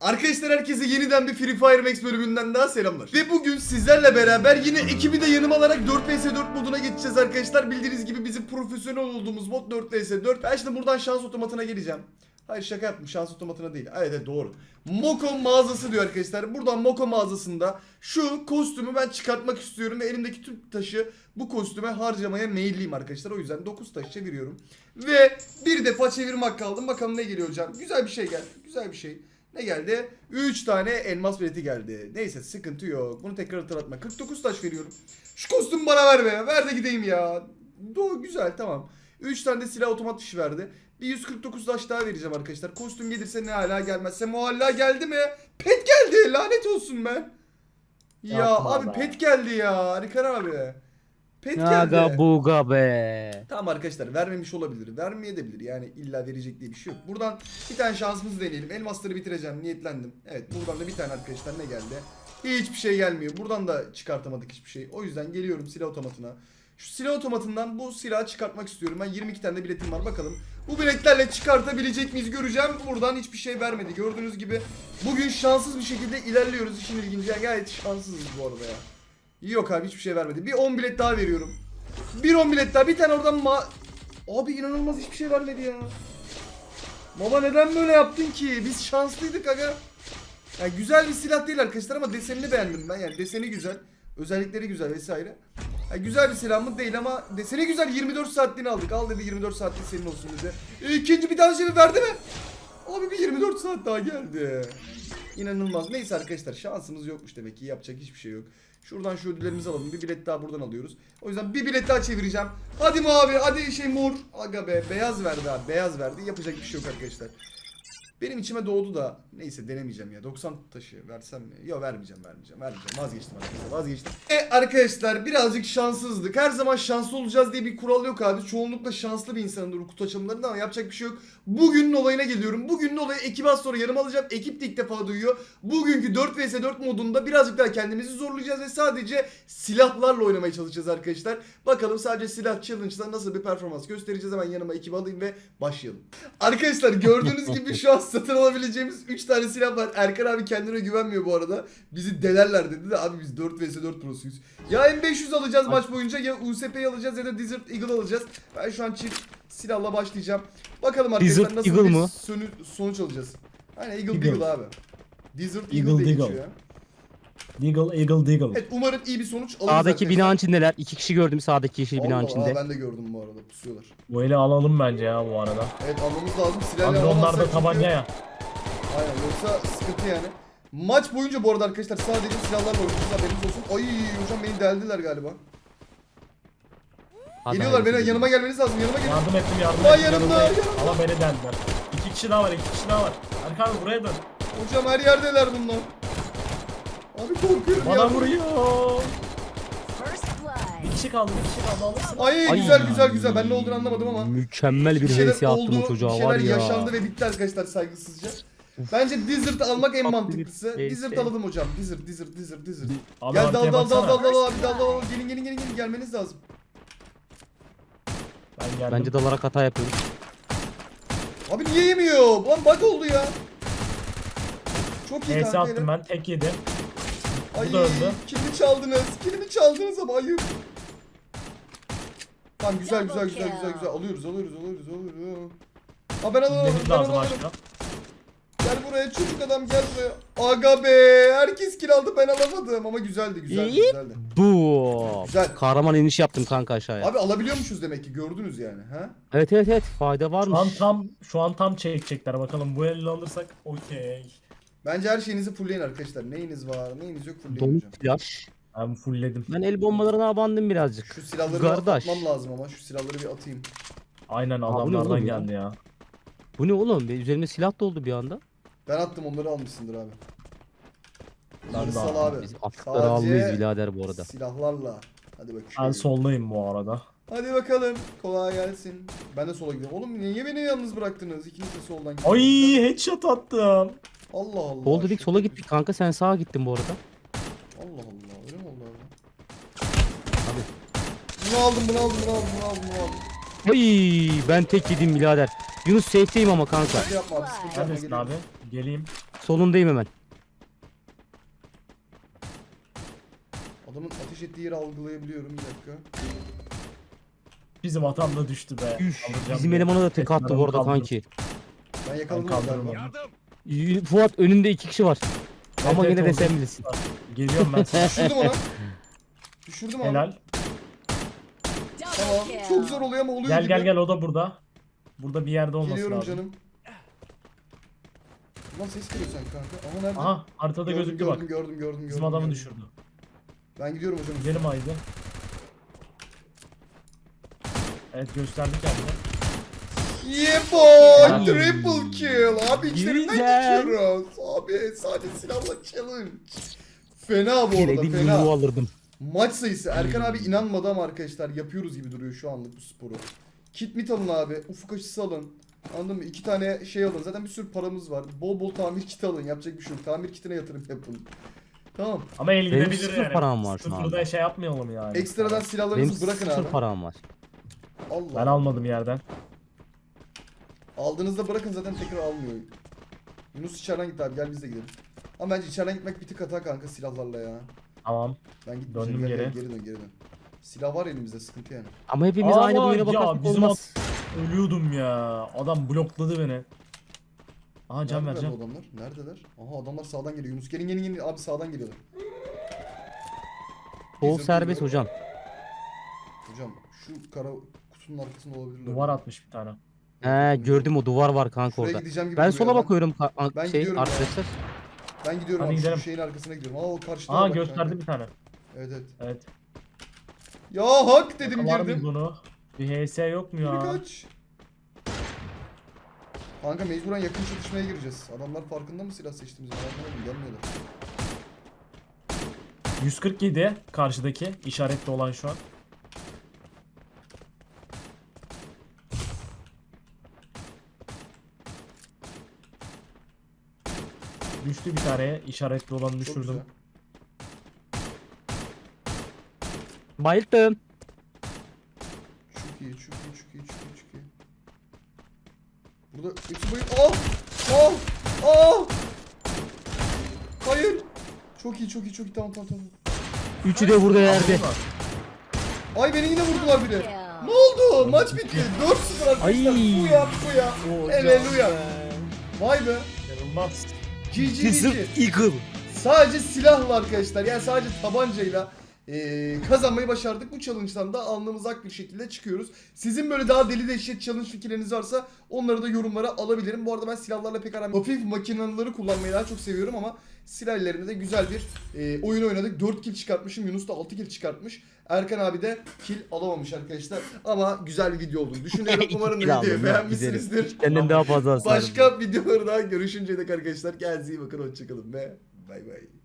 Arkadaşlar herkese yeniden bir Free Fire Max bölümünden daha selamlar. Ve bugün sizlerle beraber yine ekibi de yanıma alarak 4 vs 4 moduna geçeceğiz arkadaşlar. Bildiğiniz gibi bizim profesyonel olduğumuz mod 4 vs 4. Ben şimdi buradan şans otomatına geleceğim. Hayır şaka yaptım şans otomatına değil. Evet, evet doğru. Moko mağazası diyor arkadaşlar. Buradan Moko mağazasında şu kostümü ben çıkartmak istiyorum ve elimdeki tüm taşı bu kostüme harcamaya meyilliyim arkadaşlar. O yüzden 9 taş çeviriyorum. Ve bir defa çevirmek kaldım. Bakalım ne geliyor hocam. Güzel bir şey geldi. Güzel bir şey. Ne geldi? 3 tane elmas bileti geldi. Neyse sıkıntı yok. Bunu tekrar hatırlatma. 49 taş veriyorum. Şu kostümü bana ver be. Ver de gideyim ya. Do güzel tamam. 3 tane de silah otomat fişi verdi. Bir 149 taş daha vereceğim arkadaşlar. Kostüm gelirse ne hala gelmezse muhalla geldi mi? Pet geldi. Lanet olsun ben. Ya Yapma abi be. pet geldi ya. Harika abi. Pet geldi. Aga buga be. Tamam arkadaşlar vermemiş olabilir. Vermeye de bilir. Yani illa verecek diye bir şey yok. Buradan bir tane şansımızı deneyelim. Elmasları bitireceğim. Niyetlendim. Evet buradan da bir tane arkadaşlar ne geldi? Hiçbir şey gelmiyor. Buradan da çıkartamadık hiçbir şey. O yüzden geliyorum silah otomatına. Şu silah otomatından bu silahı çıkartmak istiyorum. Ben 22 tane de biletim var bakalım. Bu biletlerle çıkartabilecek miyiz göreceğim. Buradan hiçbir şey vermedi. Gördüğünüz gibi bugün şanssız bir şekilde ilerliyoruz. İşin ilginci. Gayet şanssızız bu arada ya. Yok abi hiçbir şey vermedi. Bir 10 bilet daha veriyorum. Bir 10 bilet daha. Bir tane oradan ma... Abi inanılmaz hiçbir şey vermedi ya. Baba neden böyle yaptın ki? Biz şanslıydık aga. Yani güzel bir silah değil arkadaşlar ama desenini beğendim ben. Yani deseni güzel. Özellikleri güzel vesaire. Yani güzel bir silah mı değil ama deseni güzel. 24 saatliğini aldık. Al dedi 24 saatliği senin olsun dedi. İkinci bir tane şey verdi mi? Abi bir 24 saat daha geldi. İnanılmaz. Neyse arkadaşlar şansımız yokmuş demek ki. Yapacak hiçbir şey yok. Şuradan şu ödüllerimizi alalım. Bir bilet daha buradan alıyoruz. O yüzden bir bilet daha çevireceğim. Hadi mavi, hadi şey mor. Aga be, beyaz verdi abi. Beyaz verdi. Yapacak bir şey yok arkadaşlar. Benim içime doğdu da neyse denemeyeceğim ya. 90 taşı versem mi? Yok vermeyeceğim vermeyeceğim vermeyeceğim. Vazgeçtim arkadaşlar vazgeçtim. E arkadaşlar birazcık şanssızdık. Her zaman şanslı olacağız diye bir kural yok abi. Çoğunlukla şanslı bir insanımdır kutu açılımlarında ama yapacak bir şey yok. Bugünün olayına geliyorum. Bugünün olayı ekibi az sonra yanıma alacağım. Ekip de ilk defa duyuyor. Bugünkü 4 vs 4 modunda birazcık daha kendimizi zorlayacağız ve sadece silahlarla oynamaya çalışacağız arkadaşlar. Bakalım sadece silah challenge'da nasıl bir performans göstereceğiz. Hemen yanıma ekibi alayım ve başlayalım. Arkadaşlar gördüğünüz gibi şu an satın alabileceğimiz 3 tane silah var. Erkan abi kendine güvenmiyor bu arada. Bizi delerler dedi de abi biz 4 vs 4 prosuyuz. Ya M500 alacağız maç boyunca ya USP'yi alacağız ya da Desert Eagle alacağız. Ben şu an çift silahla başlayacağım. Bakalım arkadaşlar Desert nasıl Eagle bir mı? sonu- sonuç alacağız. Aynen Eagle, Eagle. Deagle abi. Desert Eagle, Eagle diye geçiyor ya. Deagle, Eagle, Deagle. Evet umarım iyi bir sonuç alırız Sağdaki arkadaşlar. binanın içindeler. İki kişi gördüm sağdaki yeşil Allah binanın Allah, içinde. ben de gördüm bu arada pusuyorlar. Bu eli alalım bence ya bu arada. Evet almamız lazım. Silahla Abi onlar alamazsak da çünkü- tabanca ya. Aynen yoksa sıkıntı yani. Maç boyunca bu arada arkadaşlar sadece silahlarla oynayacağız haberiniz olsun. Ay hocam beni deldiler galiba. Hadi Geliyorlar haydi. beni yanıma gelmeniz lazım yanıma gelin. Yardım ettim yardım Lan ettim. yanımda, yanımda. Ama beni deldiler. İki kişi daha var iki kişi daha var. Erkan abi buraya dön. Hocam her yerdeler bunlar. Abi korkuyorum Bana ya. vuruyor. Bir kişi kaldı bir kişi kaldı alırsın. Ay, Ay. güzel güzel güzel ben ne olduğunu anlamadım ama. Mükemmel bir şeyler hevesi attım oldu, o çocuğa bir şeyler var ya. yaşandı ve bitti arkadaşlar saygısızca. Bence Desert almak en mantıklısı. şey. Desert alalım hocam. Desert, Desert, Desert, Desert. Abi Gel dal dal dal dal dal abi dal dal. Gelin gelin gelin gelin gelmeniz lazım. Ben geldim. Bence dalarak hata yapıyoruz. Abi niye yemiyor? Lan bug oldu ya. Çok iyi kanka. attım ben tek yedi. Ay Bu da öldü. kilimi çaldınız. Kilimi çaldınız ama ayıp. Tamam güzel güzel güzel güzel güzel alıyoruz alıyoruz alıyoruz alıyoruz. Aa ben alalım ben lazım alalım. aşkına. Gel buraya çocuk adam gel buraya. Aga be herkes kill aldı ben alamadım ama güzeldi güzeldi İyi. güzeldi. Bu. Güzel. Kahraman iniş yaptım kanka aşağıya. Abi alabiliyormuşuz demek ki gördünüz yani ha? Evet evet evet fayda Şu an varmış. tam şu an tam çekecekler bakalım bu eli alırsak okey. Bence her şeyinizi fullleyin arkadaşlar. Neyiniz var neyiniz yok fullleyin Don hocam. flash. Ben fullledim. Ben el bombalarına abandım birazcık. Şu silahları Kardeş. atmam lazım ama şu silahları bir atayım. Aynen adamlardan oğlum ya? geldi ya. Bu ne oğlum? Benim Üzerimde silah doldu bir anda. Ben attım onları almışsındır abi. Bunları sal aldım. abi. Biz attıkları almayız birader bu arada. Silahlarla. Hadi bakayım. Ben soldayım bu arada. Hadi bakalım. Kolay gelsin. Ben de sola gidiyorum. Oğlum niye beni yalnız bıraktınız? İkiniz de soldan gidiyorsunuz. Ay headshot attım. Allah Allah. Sol dedik sola gittik kanka sen sağa gittin bu arada. Allah Allah. Öyle mi oldu abi? Abi. Bunu aldım, bunu aldım, bunu aldım, bunu aldım, bunu aldım. Ay ben tek yedim birader. Yunus safe'teyim ama kanka. Hadi yapma abi, sıkıntı yapma. Neredesin abi? Geleyim. Solundayım hemen. Adamın ateş ettiği yeri algılayabiliyorum bir dakika. Bizim atam da düştü be. Alacağım bizim diye. elemanı da tek attı Adamı bu arada kaldırdım. kanki. Ben Ben yakaladım kaldırırım galiba. Y- Fuat önünde iki kişi var. Ama Evet, yine de evet, sen bilirsin. Geliyorum ben sana. Düşürdüm onu. Düşürdüm onu. Helal. Tamam. Double kill. Çok zor oluyor ama oluyor Gel gibi. gel gel o da burada. Burada bir yerde olması Geliyorum lazım. canım. Lan ses geliyor sen kanka. Ama nerede? Aha haritada gördüm, gözüktü gördüm, bak. Gördüm gördüm gördüm. Bizim adamı gördüm. düşürdü. Ben gidiyorum hocam. Gidelim haydi. Evet gösterdi kendini. Yeah boy! Triple kill! Abi içlerinden Güzel. geçiyoruz. Abi sadece silahla challenge. Fena bu arada fena. yumruğu alırdım. Maç sayısı. Erkan abi inanmadı ama arkadaşlar yapıyoruz gibi duruyor şu anlık bu sporu. Kit mit alın abi. Ufuk açısı alın. Anladın mı? İki tane şey alın. Zaten bir sürü paramız var. Bol bol tamir kiti alın. Yapacak bir şey yok. Tamir kitine yatırım yapın. Tamam. Ama el Benim gidebilir sıfır yani. param var şu Sıfırda anda. şey yapmayalım yani. Ekstradan Benim silahlarınızı bırakın sıfır abi. param var. Allah. Ben almadım yerden. Aldığınızda bırakın zaten tekrar almıyor. Yunus içeriden gitti abi gel biz de gidelim. Ama bence içeriden gitmek bir tık hata kanka silahlarla ya. Tamam. Ben gitmeyeceğim. Döndüm geri. geri dön geri dön. Silah var elimizde sıkıntı yani. Ama hepimiz Ama aynı boyuna ya, bakarsak bizim olmaz. Ölüyordum ya. Adam blokladı beni. Aha can Neredeler vereceğim. adamlar? Neredeler? Aha adamlar sağdan geliyor. Yunus gelin gelin gelin. Abi sağdan geliyorlar. Sol Bizim serbest hocam. Hocam şu kara kutunun arkasında olabilirler. Duvar atmış bir tane. He gördüm o duvar var kanka Şuraya orada. gideceğim gibi Ben duruyor sola ama. bakıyorum ka- Ben şey gidiyorum arkadaşlar. Ben gidiyorum Hadi abi gidelim. şu şeyin arkasına gidiyorum. Aa o karşıda Aa gösterdi kanka. bir tane. Evet evet. Evet. Ya hak dedim Var mı girdim. bunu? Bir HS yok mu ya? kaç. Kanka mecburen yakın çatışmaya gireceğiz. Adamlar farkında mı silah seçtiğimizi? Farkında mı? Gelmiyorlar. 147 karşıdaki işaretli olan şu an. Düştü bir tane işaretli olanı Çok düşürdüm. Bayıldım. Çok iyi, çok iyi, çok iyi, çok iyi, çok iyi. Burada hepsi bayıl... Ah! Ah! Ah! Hayır! Çok iyi, çok iyi, çok iyi. Tamam, tamam, tamam. Üçü de burada yerde. Ay beni yine vurdular bir de. Ne oldu? Maç bitti. 4-0 arkadaşlar. Ay. Bu ya, bu ya. Haleluya. Vay be. İnanılmaz. GG Desert. Eagle. Sadece silahla arkadaşlar. Yani sadece tabancayla eee, kazanmayı başardık. Bu challenge'dan da alnımız ak bir şekilde çıkıyoruz. Sizin böyle daha deli dehşet challenge fikirleriniz varsa onları da yorumlara alabilirim. Bu arada ben silahlarla pek aram. Hafif makinaları kullanmayı daha çok seviyorum ama silah ellerinde de güzel bir eee, oyun oynadık. 4 kill çıkartmışım. Yunus da 6 kill çıkartmış. Erkan abi de kill alamamış arkadaşlar. Ama güzel bir video olduğunu düşünüyorum. Umarım videoyu beğenmişsinizdir. Senden daha fazla. Başka videolarda görüşünceye dek arkadaşlar. Kendinize iyi bakın. Hoşçakalın ve bay bay.